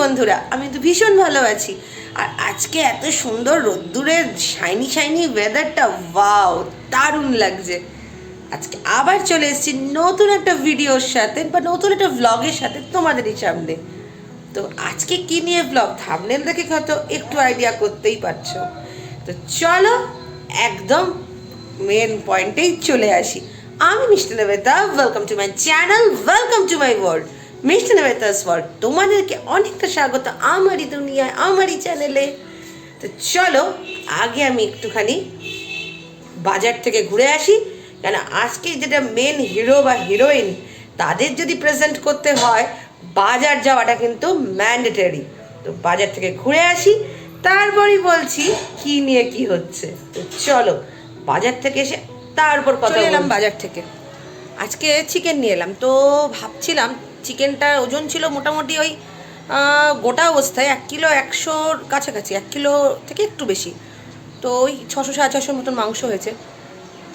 বন্ধুরা? আমি তো ভীষণ ভালো আছি। আর আজকে এত সুন্দর রোদ্দুরের শাইনি শাইনি ওয়েদারটা ওয়াও দারুণ লাগছে। আজকে আবার চলে এসেছি নতুন একটা ভিডিওর সাথে বা নতুন একটা ভ্লগের সাথে তোমাদেরই সামনে। তো আজকে কি নিয়ে ব্লগ থামনেল দেখে হয়তো একটু আইডিয়া করতেই পারছ। তো চলো, একদম মেন পয়েন্টেই চলে আসি। আমি Mishti Nabeta welcome to my channel welcome to my world Mishti Nabeta's world তোমাদেরকে অনেকটা স্বাগত আমারই দুনিয়ায় আমারই চ্যানেলে তো চলো আগে আমি একটুখানি বাজার থেকে ঘুরে আসি কেন আজকে যেটা মেন হিরো বা হিরোইন তাদের যদি প্রেজেন্ট করতে হয় বাজার যাওয়াটা কিন্তু ম্যান্ডেটরি তো বাজার থেকে ঘুরে আসি তারপরই বলছি কি নিয়ে কি হচ্ছে তো চলো বাজার থেকে এসে তারপর কথা এলাম বাজার থেকে আজকে চিকেন নিয়ে এলাম তো ভাবছিলাম চিকেনটার ওজন ছিল মোটামুটি ওই গোটা অবস্থায় এক কিলো একশোর কাছাকাছি, এক কিলো থেকে একটু বেশি। তো ওই ছশো সাড়ে ছশোর মতন মাংস হয়েছে।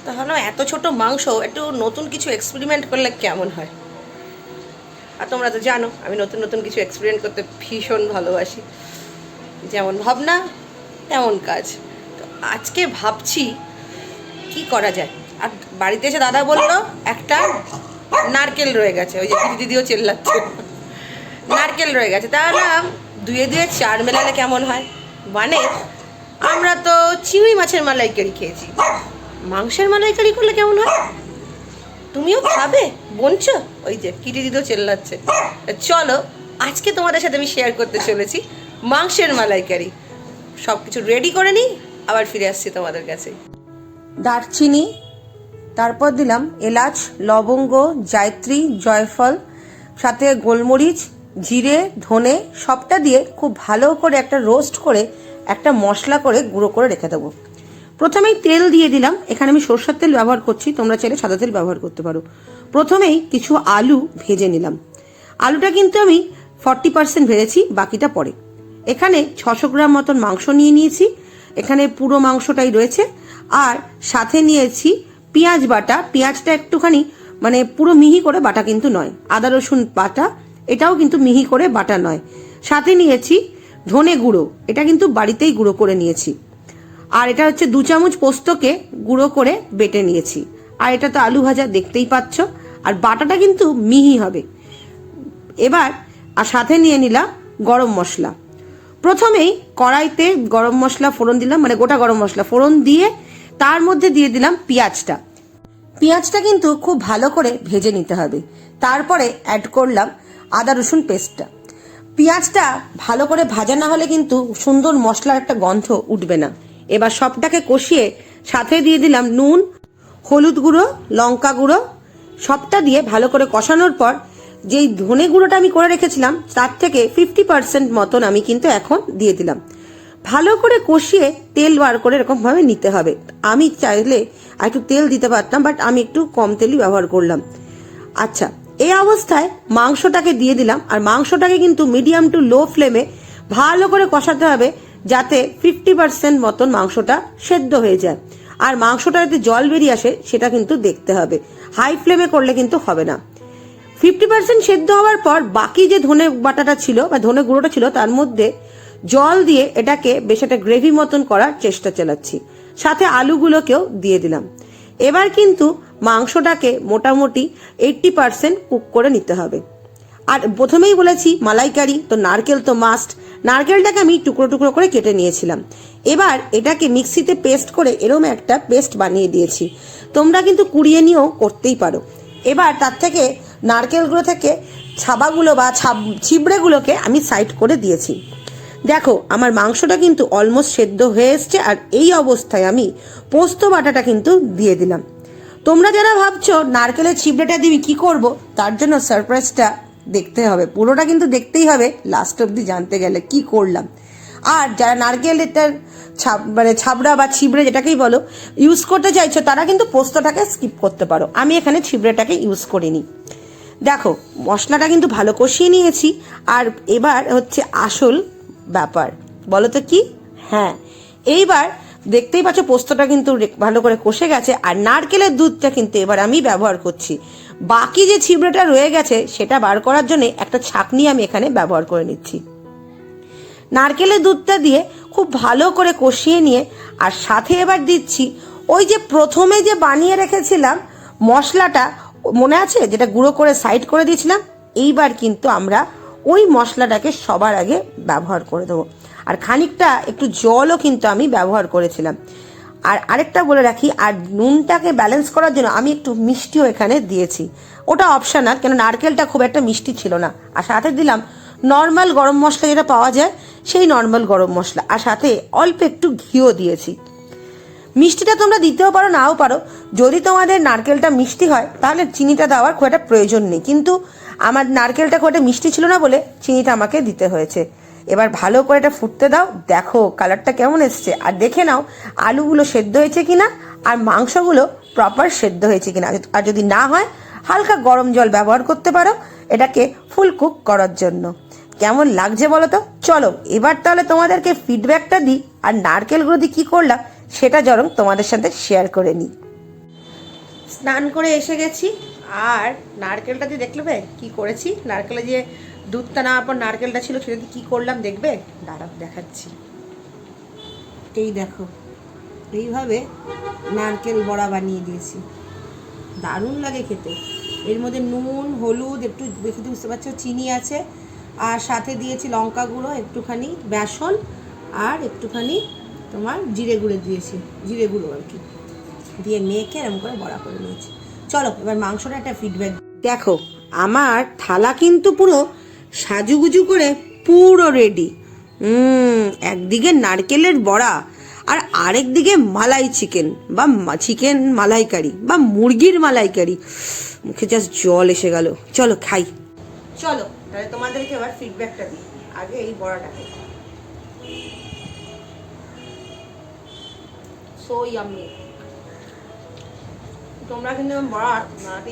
তাহলে এত ছোট মাংস, একটু নতুন কিছু এক্সপেরিমেন্ট করলে কেমন হয়? আর তোমরা তো জানো, আমি নতুন নতুন কিছু এক্সপেরিমেন্ট করতে ভীষণ ভালোবাসি। যেমন ভাবনা, তেমন কাজ। তো আজকে ভাবছি, কি করা যায়? আর বাড়িতে এসে দাদা বলল, একটা নারকেল রয়ে গেছে, ওই যে দিদি দিদিও চেল্লাচ্ছে। নারকেল রয়ে গেছে। তাহলে দুয়ে দুয়ে চার মেলালে কেমন হয়? মানে আমরা তো চিংড়ি মাছের মালাইকারি খেয়েছি। মাংসের মালাইকারি করলে কেমন হয়? তুমিও খাবে? বলছো ওই যে কিটি দিদিও চেল্লাচ্ছে। চলো, আজকে তোমাদের সাথে আমি শেয়ার করতে চলেছি মাংসের মালাইকারি। সব কিছু রেডি করে নিই, আবার ফিরে আসছি তোমাদের কাছে। দারচিনি তারপর দিলাম এলাচ, লবঙ্গ, জায়ত্রী, জয়ফল, সাথে গোলমরিচ, জিরে, ধনে, সবটা দিয়ে খুব ভালো করে একটা রোস্ট করে একটা মশলা করে গুঁড়ো করে রেখে দেবো। প্রথমেই তেল দিয়ে দিলাম। এখানে আমি সরষের তেল ব্যবহার করছি, তোমরা চাইলে সাদা তেল ব্যবহার করতে পারো। প্রথমেই কিছু আলু ভেজে নিলাম। আলুটা কিন্তু আমি ফর্টি পার্সেন্ট ভেজেছি, বাকিটা পরে। এখানে ছশো গ্রাম মতন মাংস নিয়ে নিয়েছি। এখানে পুরো মাংসটাই রয়েছে। আর সাথে নিয়েছি পেঁয়াজ বাটা, পেঁয়াজটা একটুখানি মানে পুরো মিহি করে বাটা কিন্তু নয়। আদা, রসুন বাটা, এটাও কিন্তু মিহি করে বাটা নয়। সাথে নিয়েছি ধনে গুঁড়ো, এটা কিন্তু বাড়িতেই গুঁড়ো করে নিয়েছি। আর এটা হচ্ছে দু চামচ পোস্তকে গুঁড়ো করে বেটে নিয়েছি। আর এটা তো আলু ভাজা, দেখতেই পাচ্ছ। আর বাটাটা কিন্তু মিহি হবে। এবার, আর সাথে নিয়ে নিলাম গরম মশলা। প্রথমেই কড়াইতে গরম মশলা ফোড়ন দিলাম মানে গোটা গরম মশলা ফোড়ন দিয়ে তার মধ্যে দিয়ে দিলাম পেঁয়াজটা। পেঁয়াজটা কিন্তু খুব ভালো করে ভেজে নিতে হবে। তারপরে অ্যাড করলাম আদা রসুন পেস্টটা পেঁয়াজটা ভালো করে ভাজা না হলে কিন্তু সুন্দর মশলার একটা গন্ধ উঠবে না। এবার সবটাকে কষিয়ে সাথে দিয়ে দিলাম নুন, হলুদ গুঁড়ো, লঙ্কা গুঁড়ো। সবটা দিয়ে ভালো করে কষানোর পর যেই ধনে গুঁড়োটা আমি করে রেখেছিলাম, তার থেকে ফিফটি পার্সেন্ট মতন আমি কিন্তু এখন দিয়ে দিলাম। ভালো করে কষিয়ে তেল বার করে এরকম ভাবে নিতে হবে। আমি চাইলে আর একটু তেল দিতে পারতাম বাট আমি একটু কম তেলই ব্যবহার করলাম। আচ্ছা এই অবস্থায় মাংসটাকে দিয়ে দিলাম, আর মাংসটাকে কিন্তু মিডিয়াম টু লো ফ্লেমে ভালো করে কষাতে হবে, যাতে ফিফটি পার্সেন্ট মতন মাংসটা সেদ্ধ হয়ে যায়। আর মাংসটা যাতে জল বেরিয়ে আসে, সেটা কিন্তু দেখতে হবে। হাই ফ্লেমে করলে কিন্তু হবে না। ফিফটি পার্সেন্ট সেদ্ধ হওয়ার পর বাকি যে ধনে বাটাটা ছিল বা ধনে গুঁড়োটা ছিল, তার মধ্যে জল দিয়ে এটাকে বেশ একটা গ্রেভি মতন করার চেষ্টা চালাচ্ছি। সাথে আলুগুলোকেও দিয়ে দিলাম। এবার কিন্তু মাংসটাকে মোটামুটি এইটটি পার্সেন্ট কুক করে নিতে হবে। আর প্রথমেই বলেছি মালাইকারি, তো নারকেল তো মাস্ট নারকেলটাকে আমি টুকরো টুকরো করে কেটে নিয়েছিলাম। এবার এটাকে মিক্সিতে পেস্ট করে এরম একটা পেস্ট বানিয়ে দিয়েছি। তোমরা কিন্তু কুড়িয়ে নিয়েও করতেই পারো। এবার তার থেকে নারকেলগুলো থেকে ছাবাগুলো বা ছাব ছিবড়েগুলোকে আমি সাইড করে দিয়েছি। দেখো, আমার মাংসটা কিন্তু অলমোস্ট সেদ্ধ হয়ে এসছে আর এই অবস্থায় আমি পোস্ত বাটাটা কিন্তু দিয়ে দিলাম। তোমরা যারা ভাবছ নারকেলের ছিবড়েটা দিবি কি করব, তার জন্য সারপ্রাইজটা দেখতে হবে। পুরোটা কিন্তু দেখতেই হবে লাস্ট অবধি জানতে গেলে কি করলাম। আর যারা নারকেল এটার ছাপ মানে ছাবড়া বা ছিবড়ে যেটাকেই বলো ইউজ করতে চাইছো, তারা কিন্তু পোস্তটাকে স্কিপ করতে পারো। আমি এখানে ছিবড়েটাকে ইউজ করিনি। দেখো, মশলাটা কিন্তু ভালো কষিয়ে নিয়েছি। আর এবার হচ্ছে আসল ব্যাপার। বলো তো কি? হ্যাঁ। এইবার দেখতেই পাচ্ছ পোস্তটা কিন্তু ভালো করে কষে গেছে আর নারকেলের দুধটা কিন্তু এবার আমি ব্যবহার করছি। বাকি যে ছিবড়েটা রয়ে গেছে সেটা বার করার জন্য একটা ছাকনি আমি এখানে ব্যবহার করে নিচ্ছি। নারকেলের দুধটা দিয়ে খুব ভালো করে কষিয়ে নিয়ে আর সাথে এবার দিচ্ছি ওই যে প্রথমে যে বানিয়ে রেখেছিলাম মশলাটা, মনে আছে? যেটা গুঁড়ো করে সাইড করে দিয়েছিলাম? এইবার কিন্তু আমরা ওই মশলাটাকে সবার আগে ব্যবহার করে দেবো। আর খানিকটা একটু জলও কিন্তু আমি ব্যবহার করেছিলাম। আর আরেকটা বলে রাখি, আর নুনটাকে ব্যালেন্স করার জন্য আমি একটু মিষ্টিও এখানে দিয়েছি। ওটা অপশান অপশনাল কেন নারকেলটা খুব একটা মিষ্টি ছিল না। আর সাথে দিলাম নর্মাল গরম মশলা যেটা পাওয়া যায়, সেই নর্মাল গরম মশলা। আর সাথে অল্প একটু ঘিও দিয়েছি। মিষ্টিটা তোমরা দিতেও পারো, নাও পারো। যদি তোমাদের নারকেলটা মিষ্টি হয়, তাহলে চিনিটা দেওয়ার খুব একটা প্রয়োজন নেই। কিন্তু আমার নারকেলটা খুব একটা মিষ্টি ছিল না বলে চিনিটা আমাকে দিতে হয়েছে। এবার ভালো করে এটা ফুটতে দাও। দেখো, কালারটা কেমন এসছে। আর দেখে নাও, আলুগুলো সেদ্ধ হয়েছে কিনা আর মাংসগুলো প্রপার সেদ্ধ হয়েছে কিনা। আর যদি না হয়, হালকা গরম জল ব্যবহার করতে পারো এটাকে ফুল কুক করার জন্য। কেমন লাগছে বলো তো? চলো, এবার তাহলে তোমাদেরকে ফিডব্যাকটা দিই আর নারকেলগুলো দিয়ে কী করলাম সেটা বরং তোমাদের সাথে শেয়ার করে নিই। স্নান করে এসে গেছি। আর নারকেলটা দিয়ে দেখলে বে কী করেছি? নারকেলে যে দুধটা নেওয়ার পর নারকেলটা ছিল, সেটা দিয়ে কী করলাম দেখবে? দাঁড়াও দেখাচ্ছি। এই দেখো, এইভাবে নারকেল বড়া বানিয়ে দিয়েছি। দারুণ লাগে খেতে। এর মধ্যে নুন, হলুদ, একটু দেখে বুঝতে পারছ, চিনি আছে। আর সাথে দিয়েছি লঙ্কা গুঁড়ো, একটুখানি বেসন, আর একটুখানি তোমার জিরে গুঁড়ো দিয়েছি। জিরে গুঁড়ো আর কি। দিয়ে মেখে এরকম করে বড়া করে নিয়েছি। চলো, এবার মাংসটা একটা ফিডব্যাক দেখো, আমার থালা কিন্তু পুরো সাজুগুজু করে পুরো রেডি একদিকে নারকেলের বড়া আর আরেক দিকে মালাই চিকেন বা চিকেন মালাইকারি বা মুরগির মালাইকারি। মুখে জাস্ট জল এসে গেল। চলো, খাই। চলো, তাহলে তোমাদেরকে এবার ফিডব্যাকটা দিই। আগে এই বড়াটাকে সো ইয়াম্মি তোমরা কিন্তু বড়া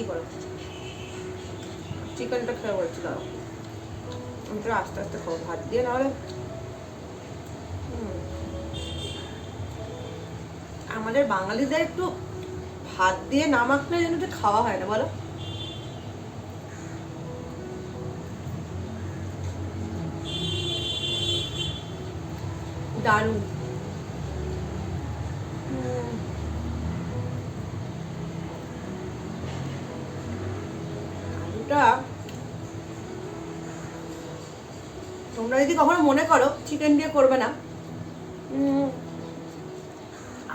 পারো। চিকেনটা খেয়ে বলছি, দাঁড়াও। আমি আস্তে আস্তে খাব, ভাত দিয়ে নাহলে। আমাদের বাঙালিদের একটু ভাত দিয়ে না মাখলে যেন একটু খাওয়া হয় না, বলো? দারুণ হুম। আলুটা তোমরা যদি কখনো মনে করো চিকেন দিয়ে করবে না।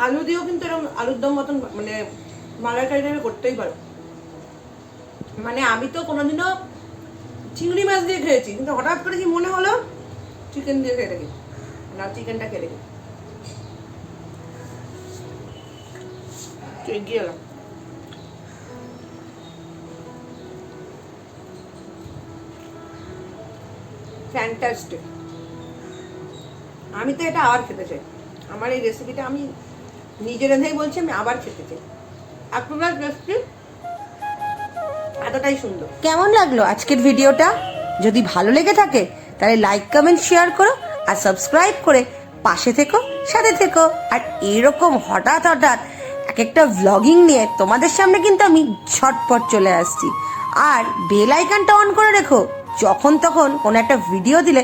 আলু দিয়েও কিন্তু এরকম আলুর দম মতন মানে মালাইকারি টাইপের করতেই পারো। মানে আমি তো কোনোদিনও চিংড়ি মাছ দিয়ে খেয়েছি কিন্তু হঠাৎ করে কি মনে হলো চিকেন দিয়ে খেয়ে দেখি। না চিকেনটা খেয়ে দেখি। এগিয়ে এলাম? ফ্যান্টাস্টিক আমি তো এটা আবার খেতে চাই। আমার এই রেসিপিটা আমি নিজে রেঁধেই বলছি, আমি আবার খেতে চাই। আপনার টেস্টি এতটাই সুন্দর। কেমন লাগল আজকের ভিডিওটা? যদি ভালো লেগে থাকে, তাহলে লাইক কমেন্ট শেয়ার করো আর সাবস্ক্রাইব করে পাশে থেকো, সাথে থেকো। আর এরকম হঠাৎ হঠাৎ এক একটা ভ্লগিং নিয়ে তোমাদের সামনে কিন্তু আমি ছটপট চলে আসছি। আর বেল আইকনটা অন করে রেখো। যখন তখন কোনো একটা ভিডিও দিলে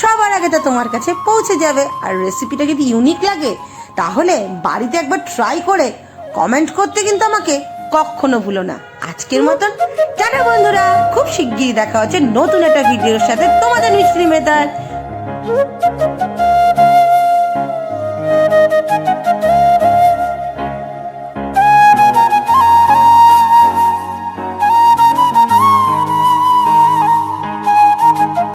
সবার আগে তো তোমার কাছে পৌঁছে যাবে। আর রেসিপিটা যদি ইউনিক লাগে, তাহলে বাড়িতে একবার ট্রাই করে কমেন্ট করতে কিন্তু আমাকে কখনো ভুলো না। আজকের মতন টাটা বন্ধুরা, খুব শিগগিরই দেখা হচ্ছে নতুন একটা ভিডিওর সাথে তোমাদের মিষ্টি মেদার।